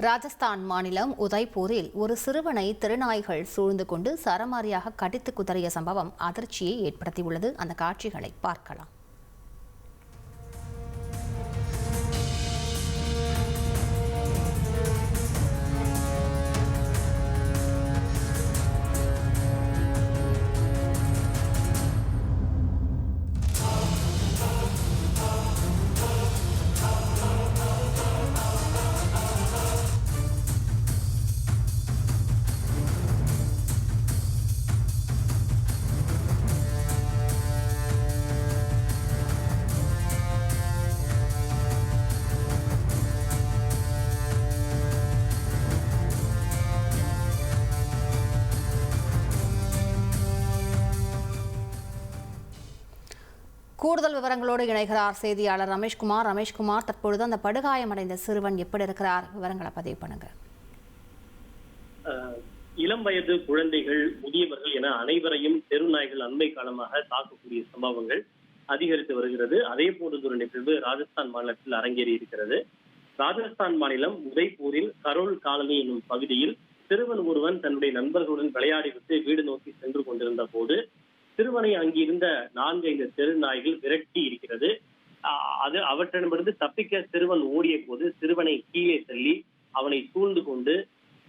ராஜஸ்தான் மாநிலம் உதய்பூரில் ஒரு சிறுவனை திருநாய்கள் சூழ்ந்து கொண்டு சரமாரியாக கடித்து குதறிய சம்பவம் அதிர்ச்சியை ஏற்படுத்தியுள்ளது. அந்த காட்சிகளை பார்க்கலாம். கூடுதல் விவரங்களோடு இணைகிறார் செய்தியாளர் ரமேஷ்குமார். ரமேஷ்குமார் தற்பொழுது அந்த படுகாயமடைந்த சிறுவன் எப்படி இருக்கிறார்? விவரங்களை பதிவு பண்ணுங்க. இளம் வயது குழந்தைகள் முதியவர்கள் என அனைவரையும் தெருநாய்கள் அண்மை காலமாக தாக்கக்கூடிய சம்பவங்கள் அதிகரித்து வருகிறது. அதே போன்ற ஒரு நிகழ்வு ராஜஸ்தான் மாநிலத்தில் அரங்கேறி இருக்கிறது. ராஜஸ்தான் மாநிலம் உதய்பூரில் கரோல் காலனி என்னும் பகுதியில் சிறுவன் ஒருவன் தன்னுடைய நண்பர்களுடன் விளையாடிவிட்டு வீடு நோக்கி சென்று கொண்டிருந்த போது சிறுவனை அங்கிருந்த நான்கு ஐந்து தெரு நாய்கள் விரட்டி இருக்கிறது. அது அவற்றிடமிருந்து தப்பிக்க சிறுவன் ஓடிய போது சிறுவனை கீழே தள்ளி அவனை சூழ்ந்து கொண்டு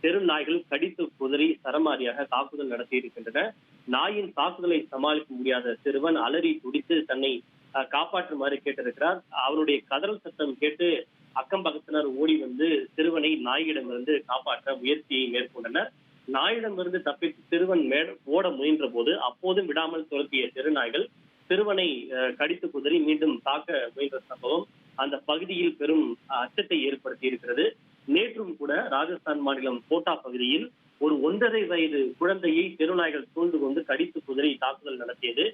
தெரு நாய்கள் கடித்து குதறி சரமாரியாக தாக்குதல் நடத்தி இருக்கின்றன. நாயின் தாக்குதலை சமாளிக்க முடியாத சிறுவன் அலறி துடித்து தன்னை அஹ், காப்பாற்றுமாறு கேட்டிருக்கிறார். அவனுடைய கதறல் சத்தம் கேட்டு அக்கம் பக்கத்தினர் ஓடி வந்து சிறுவனை நாயிடமிருந்து காப்பாற்ற முயற்சியை மேற்கொண்டனர். நாயிடமிருந்து தப்பித்து சிறுவன் மேட ஓட முயன்ற போது அப்போதும் விடாமல் துரத்திய தெருநாய்கள் சிறுவனை கடித்து குதறி மீண்டும் தாக்க முயன்ற சம்பவம் அந்த பகுதியில் பெரும் அச்சத்தை ஏற்படுத்தி இருக்கிறது நேற்றும் கூட ராஜஸ்தான் மாநிலம் கோட்டா பகுதியில் ஒரு ஒன்றரை வயது குழந்தையை தெருநாய்கள் சூழ்ந்து கொண்டு கடித்து குதிரை தாக்குதல் நடத்தியது.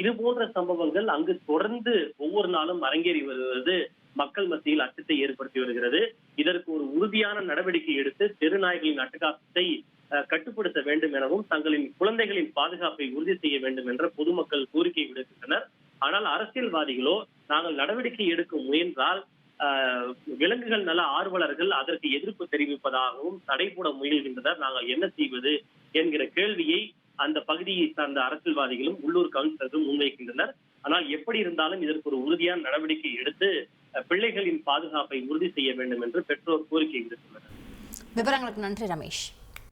இது போன்ற சம்பவங்கள் அங்கு தொடர்ந்து ஒவ்வொரு நாளும் அரங்கேறி வருவது மக்கள் மத்தியில் அச்சத்தை ஏற்படுத்தி வருகிறது. இதற்கு ஒரு உறுதியான நடவடிக்கை எடுத்து தெருநாய்களின் அட்டகாசத்தை கட்டுப்படுத்த வேண்டும் எனவும் தங்களின் குழந்தைகளின் பாதுகாப்பை உறுதி செய்ய வேண்டும் என்ற பொதுமக்கள் கோரிக்கை விடுக்கின்றனர். ஆனால் அரசியல்வாதிகளோ நாங்கள் நடவடிக்கை எடுக்க முயன்றால் விலங்குகள் நல ஆர்வலர்கள் அதற்கு எதிர்ப்பு தெரிவிப்பதாகவும் தடை போட முயல்கின்றனர். நாங்கள் என்ன செய்வது என்கிற கேள்வியை அந்த பகுதியை சார்ந்த அரசியல்வாதிகளும் உள்ளூர் கவுன்சிலரும் முன்வைக்கின்றனர். ஆனால் எப்படி இருந்தாலும் இதற்கு ஒரு உறுதியான நடவடிக்கை எடுத்து பிள்ளைகளின் பாதுகாப்பை உறுதி செய்ய வேண்டும் என்று பெற்றோர் கோரிக்கை விடுத்துள்ளனர். விவரங்களுக்கு நன்றி ரமேஷ்.